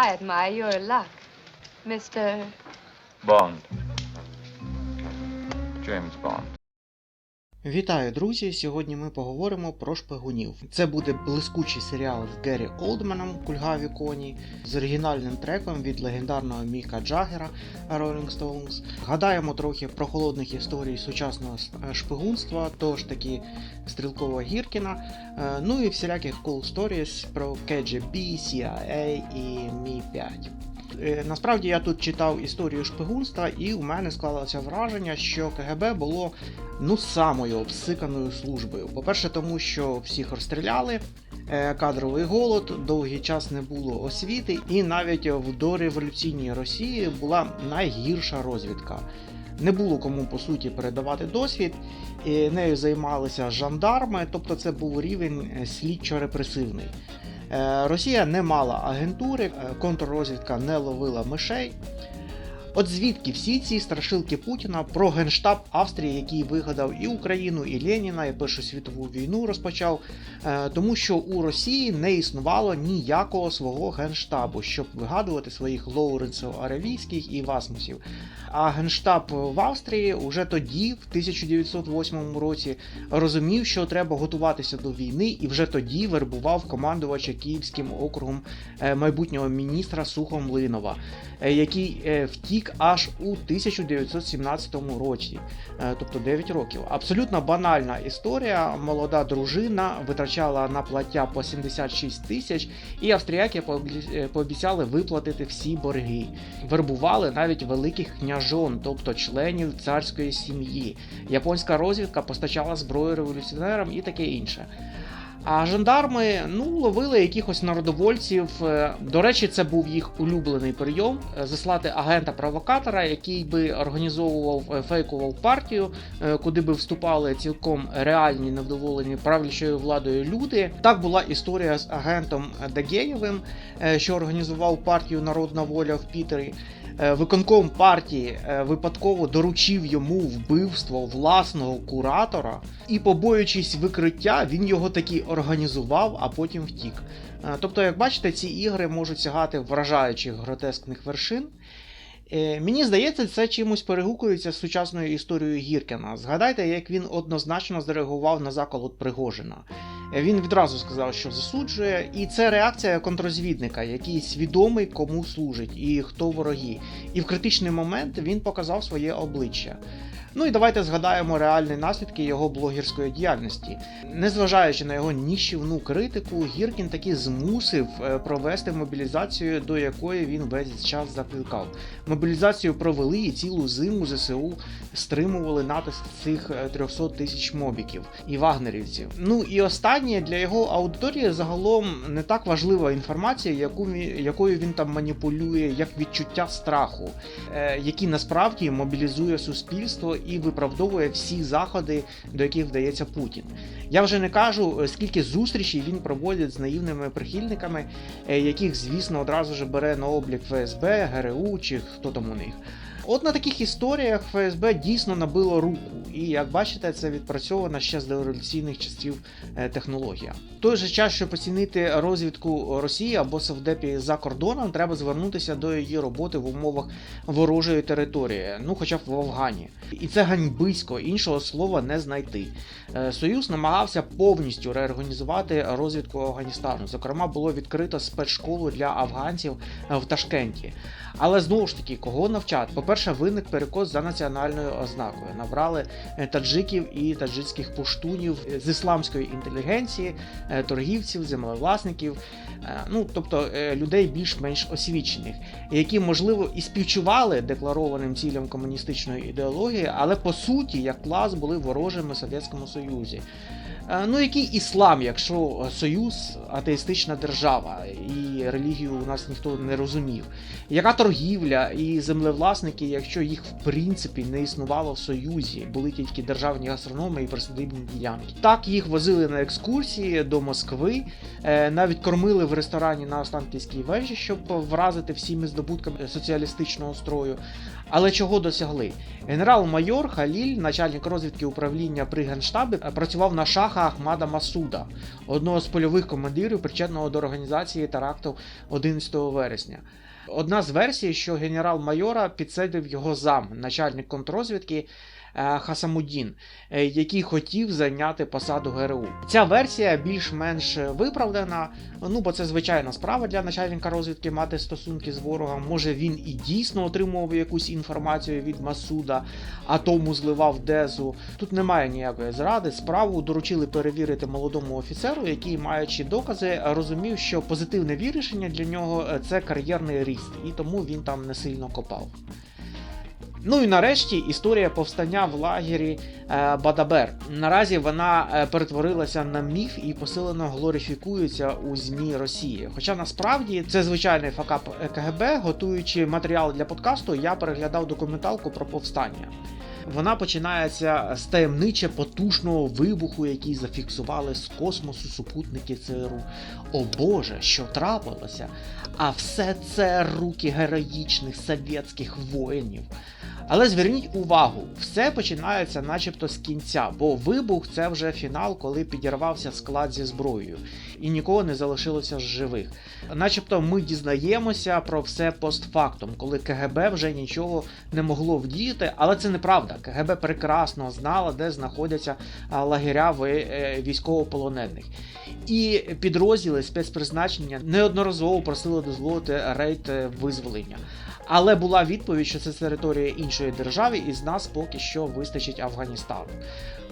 I admire your luck, Mr. Bond. James Bond. Вітаю, друзі! Сьогодні ми поговоримо про шпигунів. Це буде блискучий серіал з Геррі Олдманом Кульгаві коні з оригінальним треком від легендарного Міка Джаггера Rolling Stones. Гадаємо трохи про холодних історій сучасного е, шпигунства, тож таки Стрілкова Гіркіна, е, ну і всіляких cool stories про KGB, CIA і Мі-5. Е, Насправді я тут читав історію шпигунства, і у мене склалося враження, що КГБ було ну самою обсиканою службою. По-перше, тому що всіх розстріляли, е, кадровий голод, довгий час не було освіти, і навіть в дореволюційній Росії була найгірша розвідка. Не було кому по суті передавати досвід, і нею займалися жандарми, тобто це був рівень е, слідчо-репресивний. Е, Росія не мала агентури, е, контррозвідка не ловила мишей. От звідки всі ці страшилки Путіна про генштаб Австрії, який вигадав і Україну, і Леніна, і Першу світову війну розпочав, Е, тому що у Росії не існувало ніякого свого генштабу, щоб вигадувати своїх Лоуренсів Аравійських і Васмусів. А генштаб в Австрії уже тоді, в 1908 році, розумів, що треба готуватися до війни, і вже тоді вербував командувача Київським округом е, майбутнього міністра Сухомлинова, е, який е, втік аж у 1917 році, е, тобто 9 років. Абсолютно банальна історія. Молода дружина витрачала на плаття по 76 тисяч, і австріяки е, пообіцяли виплатити всі борги. Вербували навіть великих княжон, тобто членів царської сім'ї. Японська розвідка постачала зброю революціонерам і таке інше. А жандарми ну ловили якихось народовольців. Е, До речі, це був їх улюблений прийом е, заслати агента-провокатора, який би організовував е, фейкову партію, куди би вступали цілком реальні невдоволені правлячою владою люди. Так була історія з агентом Дагеєвим, що організував партію Народна воля в Пітері. Е, Виконком партії е, випадково доручив йому вбивство власного куратора, і, побоюючись викриття, він його таки організував, а потім втік. Е, Тобто, як бачите, ці ігри можуть сягати вражаючих гротескних вершин. Мені здається, це чимось перегукується з сучасною історією Гіркіна. Згадайте, як він однозначно зреагував на заколот Пригожина. Він відразу сказав, що засуджує, і це реакція контрозвідника, який свідомий, кому служить і хто вороги. І в критичний момент він показав своє обличчя. Ну і давайте згадаємо реальні наслідки його блогерської діяльності. Незважаючи на його ніщівну критику, Гіркін таки змусив е, провести мобілізацію, до якої він весь час закликав. Мобілізацію провели і цілу зиму ЗСУ стримували натиск цих е, 300 тисяч мобіків і вагнерівців. Ну і останнє для його аудиторії загалом не так важлива інформація, яку якою він там маніпулює, як відчуття страху, е, який насправді мобілізує суспільство і виправдовує всі заходи, до яких вдається Путін. Я вже не кажу, е, скільки зустрічей він проводить з наївними прихильниками, е, яких, звісно, одразу ж бере на облік ФСБ, ГРУ чи хто там у них. От на таких історіях ФСБ дійсно набило руку, і як бачите, це відпрацьована ще з дореволюційних часів е, технологія. В той же час, щоб оцінити розвідку Росії або Совдепі за кордоном, треба звернутися до її роботи в умовах ворожої території, ну хоча б в Афгані. І це ганьбисько, іншого слова не знайти. Е, Союз намагався повністю реорганізувати розвідку Афганістану. Зокрема, було відкрито спецшколу для афганців е, в Ташкенті. Але знову ж таки, кого навчати? По-перше, виник перекос за національною ознакою. Набрали е, таджиків і таджикських пуштунів з ісламської інтелігенції, е, торгівців, землевласників, е, ну тобто е, людей більш-менш освічених, які, можливо, і співчували декларованим цілям комуністичної ідеології, але по суті, як клас, були ворожими Совєтському Союзі. Е, Ну, який іслам, якщо Союз атеїстична держава, і релігію у нас ніхто не розумів? Яка торгівля і землевласники, якщо їх в принципі не існувало в Союзі, були тільки державні гастрономи і присудибні ділянки? Так їх возили на екскурсії до Москви, е, навіть кормили в ресторані на Останківській вежі, щоб вразити всіми здобутками соціалістичного строю. Але чого досягли? Генерал-майор Халіль, начальник розвідки управління при генштабі, працював на шаха Шаха Ахмада Масуда, одного з польових командирів, причетного до організації теракту 11 вересня. Одна з версій, що генерал-майора підсадив його зам, начальник контррозвідки е, Хасамудін, е, який хотів зайняти посаду ГРУ. Ця версія більш-менш виправдана, ну бо це звичайна справа для начальника розвідки мати стосунки з ворогом. Може він і дійсно отримував якусь інформацію від Масуда, а тому зливав Дезу. Тут немає ніякої зради. Справу доручили перевірити молодому офіцеру, який, маючи докази, розумів, що позитивне вирішення для нього е, це кар'єрний ріст, і тому він там не сильно копав. Ну і нарешті історія повстання в лагері е, Бадабер. Наразі вона е, перетворилася на міф і посилено глорифікується у ЗМІ Росії. Хоча насправді це звичайний факап КГБ. Готуючи матеріал для подкасту, я переглядав документалку про повстання. Вона починається з таємниче потужного вибуху, який зафіксували з космосу супутники ЦРУ. О Боже, що трапилося? А все це руки героїчних совєтських воїнів. Але зверніть увагу, все починається начебто з кінця, бо вибух це вже фінал, коли підірвався склад зі зброєю, і нікого не залишилося з живих. Начебто ми дізнаємося про все постфактум, коли КГБ вже нічого не могло вдіяти, але це неправда. КГБ прекрасно знала, де знаходяться лагеря е, військовополонених. І підрозділи спецпризначення неодноразово просили дозволити рейд е, визволення. Але була відповідь, що це територія іншої держави, і з нас поки що вистачить Афганістану.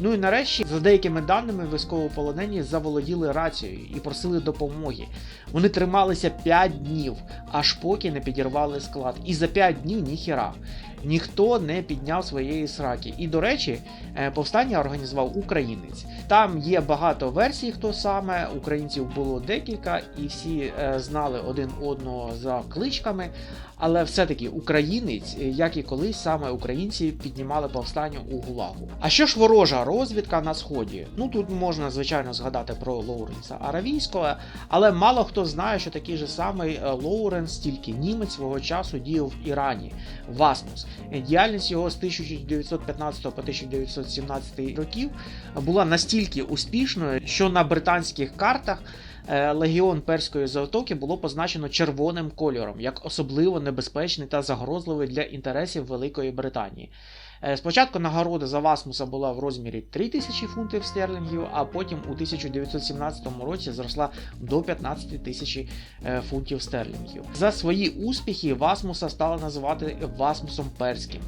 Ну і нарешті, за деякими даними, військовополонені заволоділи рацією і просили допомоги. Вони трималися 5 днів, аж поки не підірвали склад. І за 5 днів ніхіра. Ніхто не підняв своєї сраки. І до речі, е, повстання організував українець. Там є багато версій, хто саме. Українців було декілька, і всі е, знали один одного за кличками. Але все-таки українець, е, як і колись саме українці піднімали повстання у Гулагу. А що ж ворожа розвідка на сході? Ну тут можна звичайно згадати про Лоуренса Аравійського, але мало хто знає, що такий же самий Лоуренс, тільки німець свого часу діяв в Ірані, Васмус. Е, Діяльність його з 1915 по 1917 років була настільки успішною, що на британських картах е, легіон перської затоки було позначено червоним кольором, як особливо небезпечний та загрозливий для інтересів Великої Британії. Е, Спочатку нагорода за Васмуса була в розмірі 3000 фунтів стерлінгів, а потім у 1917 році зросла до 15 тисяч е, фунтів стерлінгів. За свої успіхи Васмуса стали називати Васмусом Перським.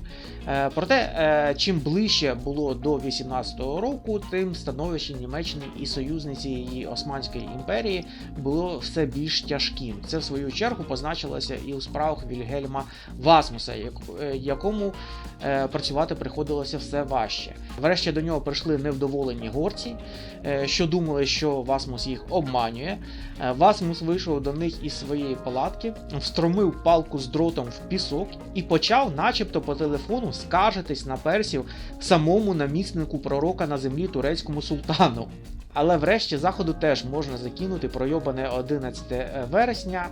Е, Проте, чим ближче було до 18-го року, тим становище Німеччини і союзниці її Османської імперії було все більш тяжким. Це в свою чергу позначилося і у справах Вільгельма Васмуса, якому е, працювати приходилося все важче. Врешті до нього прийшли невдоволені горці, е, що думали, що Васмус їх обманює. Е, Васмус вийшов до них із своєї палатки, встромив палку з дротом в пісок і почав, начебто, по телефону скаржитись на персів самому наміснику пророка на землі турецькому султану. Але врешті заходу теж можна закинути пройобане 11 вересня.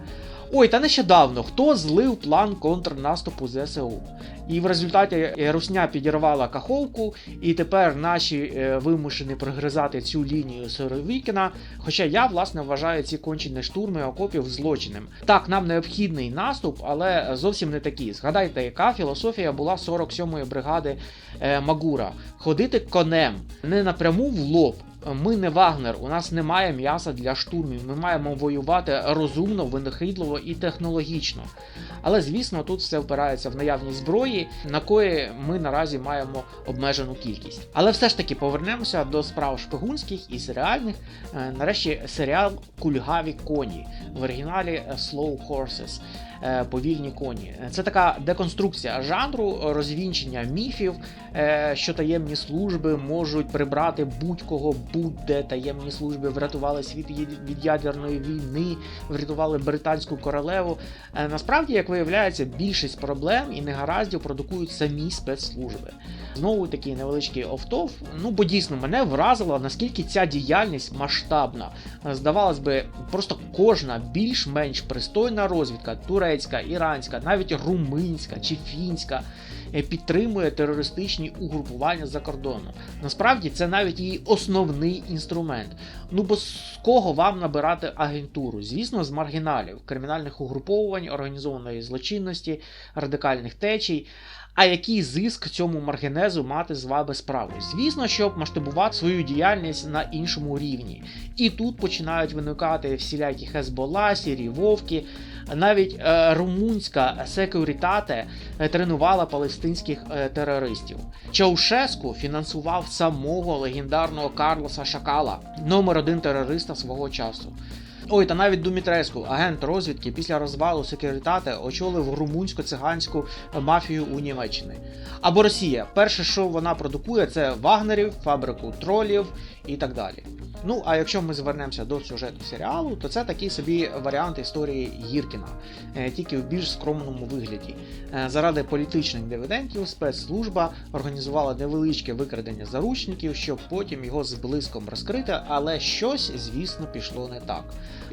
Ой, та нещодавно хто злив план контрнаступу ЗСУ. І в результаті е, Русня підірвала Каховку, і тепер наші е, вимушені прогризати цю лінію Сировікіна. Хоча я власне вважаю ці кончені штурми окопів злочинем. Так, нам необхідний наступ, але зовсім не такий. Згадайте, яка філософія була 47-ї бригади е, Магура: ходити конем не напряму в лоб. Ми не Вагнер, у нас немає м'яса для штурмів. Ми маємо воювати розумно, винахідливо і технологічно. Але звісно, тут все впирається в наявність зброї, на кої ми наразі маємо обмежену кількість. Але все ж таки повернемося до справ шпигунських і серіальних. Е, Нарешті серіал Кульгаві коні в оригіналі Slow Horses. Е, Повільні коні. Це така деконструкція жанру, розвінчення міфів, е, що таємні служби можуть прибрати будь-кого, будь-де таємні служби врятували світ від- ядерної війни, врятували британську королеву. Е, Насправді, як виявляється, більшість проблем і негараздів продукують самі спецслужби. Знову такий невеличкий офтов. Ну бо дійсно мене вразило, наскільки ця діяльність масштабна. Здавалось би, просто кожна більш-менш пристойна розвідка, турецька, іранська, навіть румунська чи фінська, е, підтримує терористичні угрупування за кордоном. Насправді це навіть її основний інструмент. Ну бо з кого вам набирати агентуру? Звісно, з маргіналів, кримінальних угруповувань, організованої злочинності, радикальних течій. А який зиск цьому маргенезу мати з вами справу? Звісно, щоб масштабувати свою діяльність на іншому рівні. І тут починають виникати всілякі Хезбола, сірі вовки. Навіть е, румунська секурітате е, тренувала палестинських е, терористів. Чаушеску фінансував самого легендарного Карлоса Шакала, номер один терориста свого часу. Ой, та навіть Думітреску, агент розвідки після розвалу секретати очолив румунсько-циганську мафію у Німеччині. Або Росія. Перше, що вона продукує, це вагнерів, фабрику тролів і так далі. Ну, а якщо ми звернемося до сюжету серіалу, то це такий собі варіант історії Гіркіна, е, тільки в більш скромному вигляді. Е, Заради політичних дивідендів спецслужба організувала невеличке викрадення заручників, щоб потім його з блиском розкрити, але щось, звісно, пішло не так.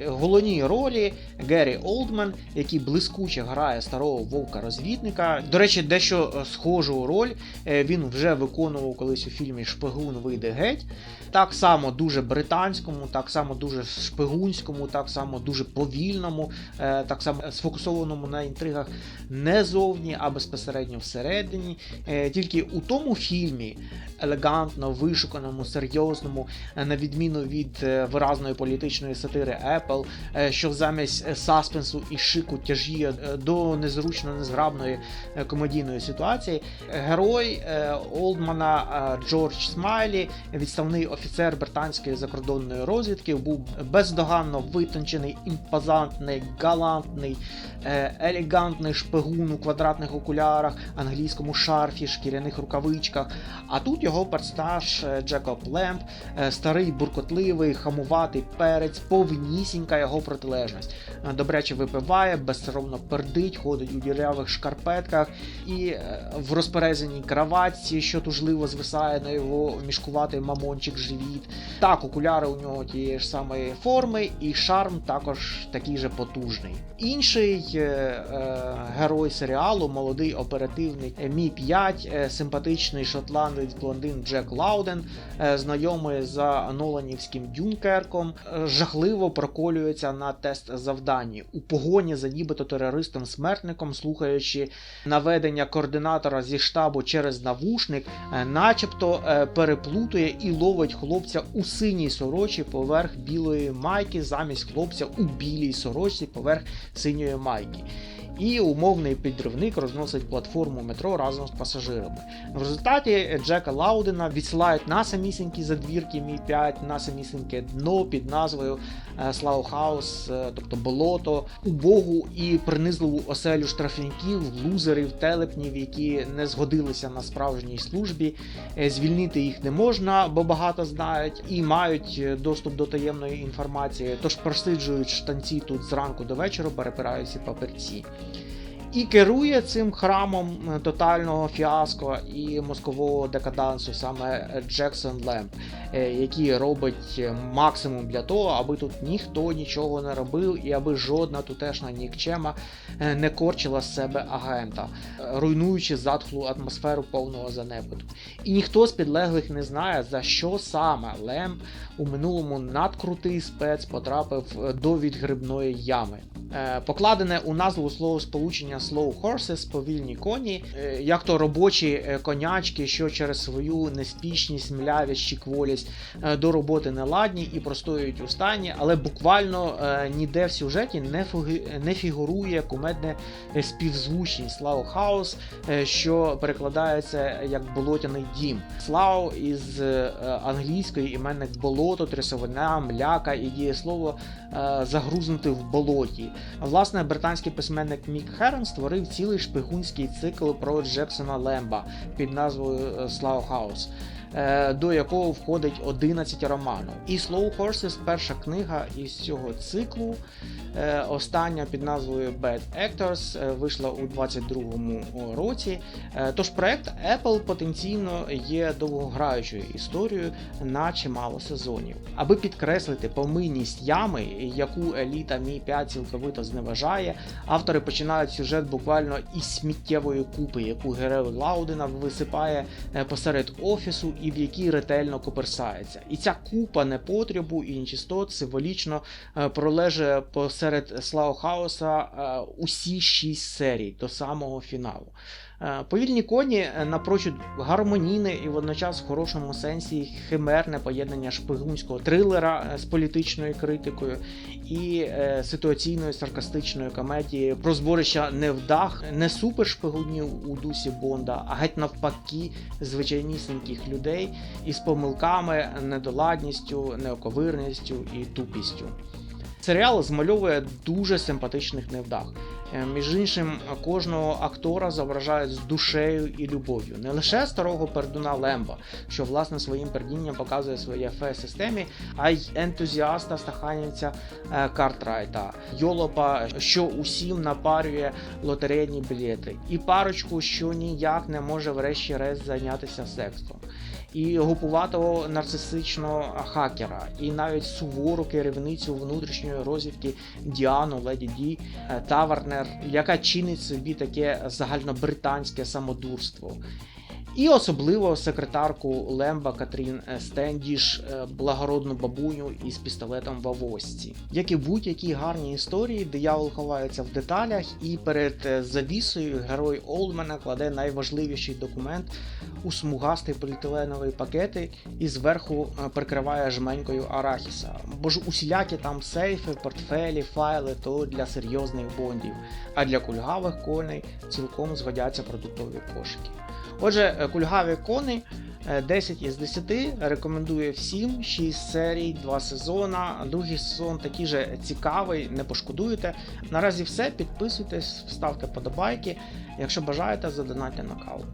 Головній ролі Геррі Олдман, який блискуче грає старого вовка-розвідника. До речі, дещо е, схожу роль е, він вже виконував колись у фільмі Шпигун вийде геть. Так само дуже британському, так само дуже шпигунському, так само дуже повільному, е, так само сфокусованому на інтригах не зовні, а безпосередньо всередині. Тільки у тому фільмі елегантно, вишуканому, серйозному, на відміну від виразної політичної сатири Apple, е, що замість е, саспенсу і шику тяжіє е, до незручно незграбної комедійної ситуації. Герой Олдмана Джордж Смайлі, відставний офіцер британської закордонної розвідки, був бездоганно витончений, імпозантний, галантний, елегантний шпигун у квадратних окулярах, англійському шарфі, шкіряних рукавичках. А тут його персонаж Джекоб Лемп, е, старий буркотливий, хамуватий перець, повнісінька його протилежність. Е, Добряче випиває, безсоромно пердить, ходить у дірявих шкарпетках і е, в розперезаній краватці, що тужливо звисає на його мішкуватий мамончик живіт. Так, окуляри у нього тієї ж самої форми, і шарм також такий же потужний. Інший е, е, герой серіалу, молодий оперативник Мі 5, е, симпатичний шотландець блондин Джек Лауден, е, знайомий за Ноланівським Дюнкерком, е, жахливо проколюється на тест завданні у погоні за нібито терористом смертником, слухаючи наведення координатора зі штабу через навушник, е, начебто е, переплутує і ловить хлопця у синій сорочі поверх білої майки, замість хлопця у білій сорочці поверх синьої майки. І умовний підривник розносить платформу метро разом з пасажирами. В результаті Джека Лаудена відсилають на самісінькі задвірки Мі 5, на самісіньке дно під назвою е, Слаухаус, е, тобто болото, убогу і принизливу оселю штрафників, лузерів, телепнів, які не згодилися на справжній службі. Е, Звільнити їх не можна, бо багато знають, і мають е, доступ до таємної інформації, тож просиджують штанці тут зранку до вечора, перепираються папірці. І керує цим храмом е, тотального фіаско і мозкового декадансу саме Джексон Лемп, е, який робить е, максимум для того, аби тут ніхто нічого не робив, і аби жодна тутешня нікчема не корчила з себе агента, руйнуючи затхлу атмосферу повного занепаду. І ніхто з підлеглих не знає, за що саме Лемп у минулому надкрутий спец потрапив е, до відгрибної ями. Е, Покладене у назву словосполучення slow horses, повільні коні, е, як то робочі конячки, що через свою неспішність, млявість чи кволість до роботи не ладні і простоюють у стані, але буквально ніде в сюжеті не, фігурує кумедне співзвучність Хаус, е, що перекладається як болотяний дім. Слау із англійської іменник болото, трясовина, мляка і дієслово е, загрузнути в болоті. Власне, британський письменник Мік Херн створив цілий шпигунський цикл про Джексона Лемба під назвою Слау Хаус. Е, до якого входить 11 романів. І Slow Horses перша книга із цього циклу. Е, Остання під назвою Bad Actors е, вийшла у 22-му році. Тож проект Apple потенційно є довгограючою історією на чимало сезонів. Аби підкреслити помийність ями, яку еліта Мі 5 цілковито зневажає, автори починають сюжет буквально із сміттєвої купи, яку герой Лаудена висипає посеред офісу і в якій ретельно коперсається. І ця купа непотребу і нечистот символічно е, пролеже посеред Слаухауса е, усі шість серій до самого фіналу. Е, Повільні коні е, напрочуд гармонійне і водночас в хорошому сенсі химерне поєднання шпигунського трилера е, з політичною критикою і ситуаційної саркастичної комедії про зборище невдах, не супершпигунів у дусі Бонда, а геть навпаки звичайнісіньких людей із помилками, недоладністю, неоковирністю і тупістю. Серіал змальовує дуже симпатичних невдах. Е, Між іншим, кожного актора зображають з душею і любов'ю. Не лише старого пердуна Лемба, що власне своїм пердінням показує своє фе системі, а й ентузіаста стаханівця е, Картрайта, Йолопа, що усім напарює лотерейні білети, і парочку, що ніяк не може врешті-решт зайнятися сексом. І гупуватого нарцисичного хакера, і навіть сувору керівницю внутрішньої розвідки Діану Леді Ді е, Тавернер, яка чинить собі таке загальнобританське самодурство. І особливо секретарку Лемба Катрін Стендіш, е, благородну бабуню із пістолетом в авосці. Як і будь-якій гарній історії, диявол ховається в деталях, і перед е, завісою герой Олдмена кладе найважливіший документ у смугастий поліетиленовий пакети і зверху е, прикриває жменькою арахіса. Бо ж усілякі там сейфи, портфелі, файли то для серйозних бондів, а для кульгавих коней цілком згодяться продуктові кошики. Отже, е, кульгаві кони е, 10 із 10 рекомендує всім 6 серій, 2 сезона. Другий сезон такий же цікавий, не пошкодуєте. Наразі все. Підписуйтесь, ставте подобайки. Якщо бажаєте, задонайте на каву.